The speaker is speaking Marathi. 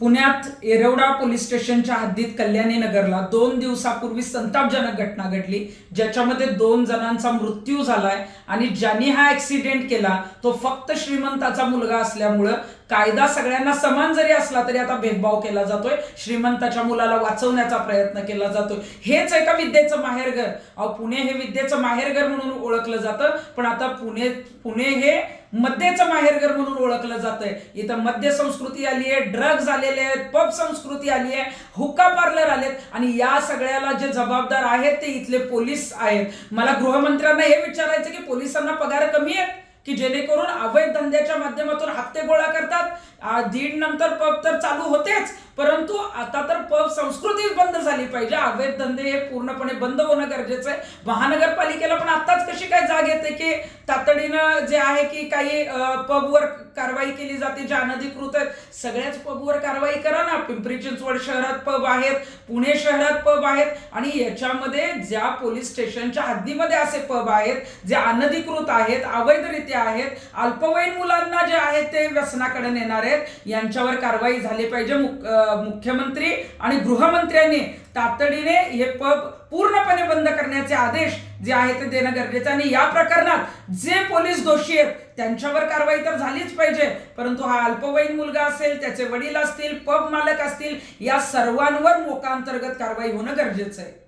पुण्यात येरवडा पोलीस स्टेशनच्या हद्दीत कल्याणी नगरला दोन दिवसापूर्वी संतापजनक घटना घडली ज्याच्यामध्ये दोन जणांचा मृत्यू झालाय आणि ज्यांनी हा ऍक्सिडेंट केला तो फक्त श्रीमंताचा मुलगा असल्यामुळं कायदा सगळ्यांना समान जरी असला तरी आता भेदभाव केला जातोय श्रीमंताच्या मुलाला वाचवण्याचा प्रयत्न केला जातोय. हेच एका विद्येचं माहेरघर अहो पुणे हे विद्येचं माहेरघर म्हणून ओळखलं जातं पण आता पुणे पुणे हे मद्याचं माहेरघर म्हणून ओळखलं जातंय. इथं मद्य संस्कृती आली आहे ड्रग्ज आलेले आहेत पब संस्कृती आली आहे हुक्का पार्लर आलेत आणि या सगळ्याला जे जबाबदार आहेत ते इथले पोलीस आहेत. मला गृहमंत्र्यांना हे विचारायचं की पोलिसांना पगार कमी आहेत? की जेणेकरून अवैध धंद्याच्या माध्यमातून हप्ते गोळा करतात. दीड नंतर पब तर चालू होतेच. परंतु आता तर पब संस्कृती बंद झाली पाहिजे. अवैध धंदे हे पूर्णपणे बंद होणं गरजेचं आहे. महानगरपालिकेला पण आताच कशी काय जाग येते की तातडीनं जे आहे की काही पबवर कारवाई केली जाते जे अनधिकृत आहेत सगळ्याच पबवर कारवाई करा ना. पिंपरी चिंचवड शहरात पब आहेत पुणे शहरात पब आहेत आणि याच्यामध्ये ज्या पोलीस स्टेशनच्या हद्दीमध्ये असे पब आहेत जे अनधिकृत आहेत अवैधरित्या आहेत अल्पवयीन मुलांना जे आहेत ते व्यसनाकडे नेणार आहेत यांच्यावर कारवाई झाली पाहिजे. मुक- मुख्यमंत्री आणि गृहमंत्र्यांनी तातडीने हे पब पूर्णपणे बंद करण्याचे आदेश जे आहे ते देणं गरजेचं आणि या प्रकरणात जे पोलीस दोषी आहेत त्यांच्यावर कारवाई तर झालीच पाहिजे परंतु हा अल्पवयीन मुलगा असेल त्याचे वडील असतील पब मालक असतील या सर्वांवर मोकांतर्गत कारवाई होणं गरजेचं आहे.